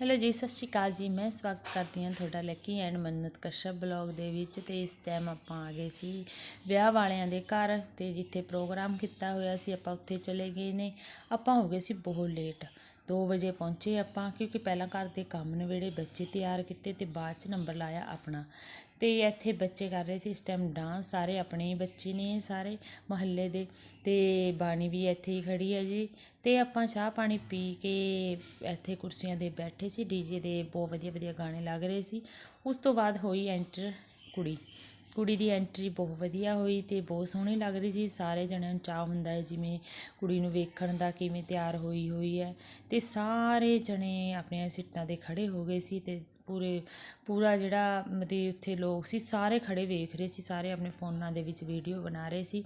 Hello ਜੀ, ਸਤਿ ਸ਼੍ਰੀ ਅਕਾਲ ਜੀ। ਮੈਂ ਸਵਾਗਤ ਕਰਦੀ ਹਾਂ ਤੁਹਾਡਾ ਲੱਕੀ ਐਂਡ ਮੰਨਤ ਕਸ਼ਪ ਬਲੌਗ ਦੇ ਵਿੱਚ ਤੇ ਇਸ ਟਾਈਮ ਆਪਾਂ ਆ ਗਏ ਸੀ ਵਿਆਹ ਵਾਲਿਆਂ ਦੇ ਘਰ ਤੇ ਜਿੱਥੇ ਪ੍ਰੋਗਰਾਮ ਕੀਤਾ ਹੋਇਆ ਸੀ, ਆਪਾਂ ਉੱਥੇ ਚਲੇ ਗਏ ਨੇ। ਆਪਾਂ ਹੋ ਗਏ ਸੀ ਬਹੁਤ ਲੇਟ ਦੋ ਵਜੇ ਪਹੁੰਚੇ ਆਪਾਂ, ਕਿਉਂਕਿ ਪਹਿਲਾਂ ਘਰ ਦੇ ਕੰਮ ਨਵੇੜੇ ਬੱਚੇ ਤਿਆਰ ਕੀਤੇ ਅਤੇ ਬਾਅਦ ਚ ਨੰਬਰ ਲਾਇਆ ਆਪਣਾ। ਅਤੇ ਇੱਥੇ ਬੱਚੇ ਕਰ ਰਹੇ ਸੀ ਇਸ ਟਾਈਮ ਡਾਂਸ ਸਾਰੇ ਆਪਣੇ ਹੀ ਬੱਚੇ ਨੇ ਸਾਰੇ ਮੁਹੱਲੇ ਦੇ। ਅਤੇ ਬਾਣੀ ਵੀ ਇੱਥੇ ਹੀ ਖੜ੍ਹੀ ਹੈ ਜੀ। ਅਤੇ ਆਪਾਂ ਚਾਹ ਪਾਣੀ ਪੀ ਕੇ ਇੱਥੇ ਕੁਰਸੀਆਂ 'ਤੇ ਬੈਠੇ ਸੀ, ਡੀ ਜੇ ਦੇ ਬਹੁਤ ਵਧੀਆ ਵਧੀਆ ਗਾਣੇ ਲੱਗ ਰਹੇ ਸੀ। ਉਸ ਤੋਂ ਬਾਅਦ ਹੋਈ ਐਂਟਰ ਕੁੜੀ। ਕੁੜੀ ਦੀ ਐਂਟਰੀ ਬਹੁਤ ਵਧੀਆ ਹੋਈ ਅਤੇ ਬਹੁਤ ਸੋਹਣੀ ਲੱਗ ਰਹੀ ਸੀ। ਸਾਰੇ ਜਣਿਆਂ ਨੂੰ ਚਾਅ ਹੁੰਦਾ ਹੈ ਜਿਵੇਂ ਕੁੜੀ ਨੂੰ ਵੇਖਣ ਦਾ ਕਿਵੇਂ ਤਿਆਰ ਹੋਈ ਹੋਈ ਹੈ। ਅਤੇ ਸਾਰੇ ਜਣੇ ਆਪਣੀਆਂ ਸੀਟਾਂ ਤੇ ਖੜ੍ਹੇ ਹੋ ਗਏ ਸੀ ਅਤੇ ਪੂਰੇ, ਪੂਰਾ ਜਿਹੜਾ ਮਤਲਬ ਉੱਥੇ ਲੋਕ ਸੀ, ਸਾਰੇ ਖੜੇ ਵੇਖ ਰਹੇ ਸੀ, ਸਾਰੇ ਆਪਣੇ ਫੋਨਾਂ ਦੇ ਵਿੱਚ ਵੀਡੀਓ ਬਣਾ ਰਹੇ ਸੀ।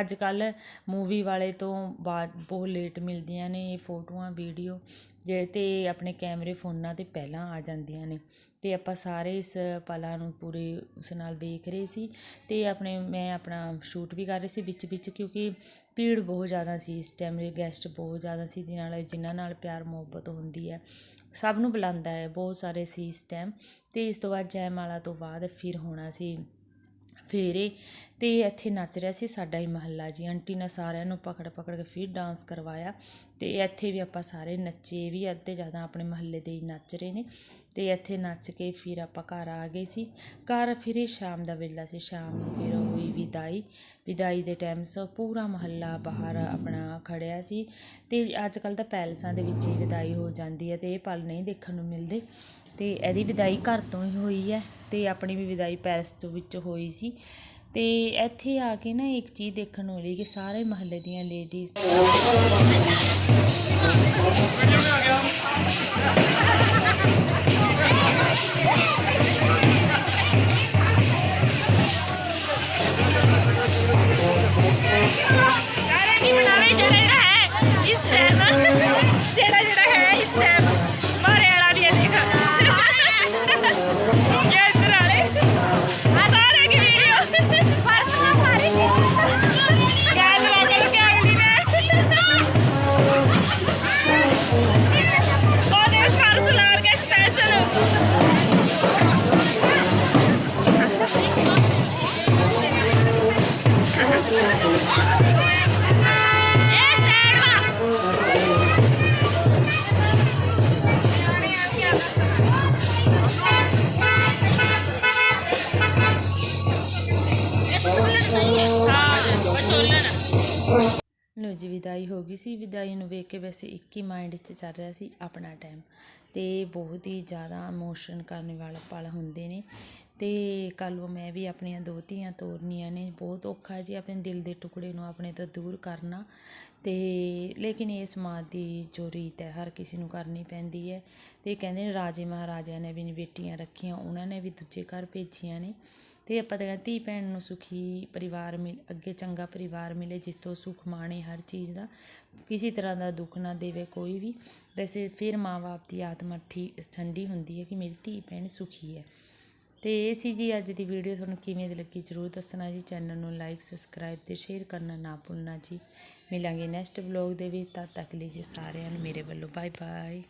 ਅੱਜ ਕੱਲ੍ਹ ਮੂਵੀ ਵਾਲੇ ਤੋਂ ਬਾਅਦ ਬਹੁਤ ਲੇਟ ਮਿਲਦੀਆਂ ਨੇ ਇਹ ਫੋਟੋਆਂ ਵੀਡੀਓ ਜਿਹੜੇ ਤੇ ਆਪਣੇ ਕੈਮਰੇ ਫੋਨਾਂ ਤੇ ਪਹਿਲਾਂ ਆ ਜਾਂਦੀਆਂ ਨੇ ਅਤੇ ਆਪਾਂ ਸਾਰੇ ਇਸ ਪਲਾਂ ਨੂੰ ਪੂਰੇ ਉਸ ਨਾਲ ਵੇਖ ਰਹੇ ਸੀ ਅਤੇ ਆਪਣੇ, ਮੈਂ ਆਪਣਾ ਸ਼ੂਟ ਵੀ ਕਰ ਰਹੀ ਸੀ ਵਿੱਚ ਵਿੱਚ ਕਿਉਂਕਿ ਭੀੜ ਬਹੁਤ ਜ਼ਿਆਦਾ ਸੀ ਇਸ ਟਾਈਮ ਗੈਸਟ ਬਹੁਤ ਜ਼ਿਆਦਾ ਸੀ ਜਿਹਨਾਂ ਨਾਲ, ਜਿਨ੍ਹਾਂ ਨਾਲ ਪਿਆਰ ਮੁਹੱਬਤ ਹੁੰਦੀ ਹੈ, ਸਭ ਨੂੰ ਬੁਲਾਉਂਦਾ ਹੈ ਬਹੁਤ ਸਾਰੇ ਸੀ ਇਸ ਟਾਈਮ ਅਤੇ ਇਸ ਤੋਂ ਬਾਅਦ ਜੈਮਾਲਾ ਤੋਂ ਬਾਅਦ ਫਿਰ ਹੋਣਾ ਸੀ ਫੇਰੇ ਤੇ ਇੱਥੇ ਨੱਚ ਰਿਹਾ ਸੀ ਸਾਡਾ ਹੀ ਮਹੱਲਾ ਜੀ। ਆਂਟੀ ਨੇ ਸਾਰਿਆਂ ਨੂੰ ਪਕੜ ਪਕੜ ਕੇ ਫਿਰ ਡਾਂਸ ਕਰਵਾਇਆ ਤੇ ਇੱਥੇ ਵੀ ਆਪਾਂ ਸਾਰੇ ਨੱਚੇ ਵੀ ਅੱਧੇ ਜ਼ਿਆਦਾ ਆਪਣੇ ਮਹੱਲੇ ਦੇ ਹੀ ਨੱਚ ਰਹੇ ਨੇ ਤੇ ਇੱਥੇ ਨੱਚ ਕੇ ਫਿਰ ਆਪਾਂ ਘਰ ਆ ਗਏ ਸੀ। ਘਰ ਫਿਰ ਇਹ ਸ਼ਾਮ ਦਾ ਵੇਲਾ ਸੀ, ਸ਼ਾਮ ਨੂੰ ਫਿਰ ਹੋਈ ਵਿਦਾਈ। ਵਿਦਾਈ ਦੇ ਟਾਈਮ ਸੋ ਪੂਰਾ ਮਹੱਲਾ ਬਾਹਰ ਆਪਣਾ ਖੜਿਆ ਸੀ ਤੇ ਅੱਜ ਕੱਲ ਤਾਂ ਪੈਲਸਾਂ ਦੇ ਵਿੱਚ ਹੀ ਵਿਦਾਈ ਹੋ ਜਾਂਦੀ ਹੈ ਤੇ ਇਹ ਪਲ ਨਹੀਂ ਦੇਖਣ ਨੂੰ ਮਿਲਦੇ ਤੇ ਇਹਦੀ ਵਿਦਾਈ ਘਰ ਤੋਂ ਹੀ ਹੋਈ ਹੈ। ਤੇ ਆਪਣੀ ਵੀ ਵਿਦਾਈ ਪੈਰਿਸ ਤੋਂ ਵਿੱਚ ਹੋਈ ਸੀ। ਤੇ ਇੱਥੇ ਆ ਕੇ ਨਾ ਇੱਕ ਚੀਜ਼ ਦੇਖਣ ਨੂੰ ਮਿਲੀ ਕਿ ਸਾਰੇ ਮਹੱਲੇ ਦੀਆਂ ਲੇਡੀਜ਼ ਸਾਰੇ ਨਹੀਂ ਬਣਾਵੇ ਜਿਹੜਾ ਜਿਹੜਾ ਹੈ, ਇਸ ਟਾਈਮ ਜਿਹੜਾ ਜਿਹੜਾ ਹੈ, ਇਸ ਟਾਈਮ ਲੋ ਜੀ, ਵਿਦਾਈ ਹੋ ਗਈ ਸੀ। ਵਿਦਾਈ ਨੂੰ ਵੇਖ ਕੇ ਵੈਸੇ ਇੱਕ ਹੀ ਮਾਈਂਡ 'ਚ ਚੱਲ ਰਿਹਾ ਸੀ ਆਪਣਾ ਟਾਈਮ ਤੇ ਬਹੁਤ ਹੀ ਜ਼ਿਆਦਾ ਇਮੋਸ਼ਨ ਕਰਨ ਵਾਲਾ ਪਲ ਹੁੰਦੇ ਨੇ। ਅਤੇ ਕੱਲ੍ਹ ਨੂੰ ਮੈਂ ਵੀ ਆਪਣੀਆਂ ਦੋ ਧੀਆਂ ਤੋਰਨੀਆਂ ਨੇ, ਬਹੁਤ ਔਖਾ ਜੀ ਆਪਣੇ ਦਿਲ ਦੇ ਟੁਕੜੇ ਨੂੰ ਆਪਣੇ ਤੋਂ ਦੂਰ ਕਰਨਾ ਅਤੇ ਲੇਕਿਨ ਇਹ ਸਮਾਜ ਦੀ ਜੋ ਰੀਤ ਹੈ, ਹਰ ਕਿਸੇ ਨੂੰ ਕਰਨੀ ਪੈਂਦੀ ਹੈ ਅਤੇ ਕਹਿੰਦੇ ਨੇ ਰਾਜੇ ਮਹਾਰਾਜਿਆਂ ਨੇ ਵੀ ਨੀ ਬੇਟੀਆਂ ਰੱਖੀਆਂ, ਉਹਨਾਂ ਨੇ ਵੀ ਦੂਜੇ ਘਰ ਭੇਜੀਆਂ ਨੇ ਅਤੇ ਆਪਾਂ ਤਾਂ ਧੀ ਭੈਣ ਨੂੰ ਸੁਖੀ ਪਰਿਵਾਰ ਮਿਲ, ਅੱਗੇ ਚੰਗਾ ਪਰਿਵਾਰ ਮਿਲੇ ਜਿਸ ਤੋਂ ਸੁਖ ਮਾਣੇ ਹਰ ਚੀਜ਼ ਦਾ, ਕਿਸੇ ਤਰ੍ਹਾਂ ਦਾ ਦੁੱਖ ਨਾ ਦੇਵੇ ਕੋਈ ਵੀ। ਵੈਸੇ ਫਿਰ ਮਾਂ-ਬਾਪ ਦੀ ਆਤਮਾ ਠੀ, ਠੰਡੀ ਹੁੰਦੀ ਹੈ ਕਿ ਮੇਰੀ ਧੀ ਭੈਣ ਸੁਖੀ ਹੈ। ਤੇ ਇਹ ਸੀ ਜੀ ਅੱਜ ਦੀ ਵੀਡੀਓ ਤੁਹਾਨੂੰ ਕਿਵੇਂ ਦੀ ਲੱਗੀ ਜਰੂਰ ਦੱਸਣਾ ਜੀ। ਚੈਨਲ ਨੂੰ ਲਾਈਕ ਸਬਸਕ੍ਰਾਈਬ ਤੇ ਸ਼ੇਅਰ ਕਰਨਾ ਨਾ ਭੁੱਲਣਾ ਜੀ। ਮਿਲਾਂਗੇ ਨੈਕਸਟ ਵਲੌਗ ਦੇ ਵਿੱਚ। ਤਦ ਤੱਕ ਲਈ ਜੀ ਸਾਰਿਆਂ ਨੂੰ ਮੇਰੇ ਵੱਲੋਂ। Bye bye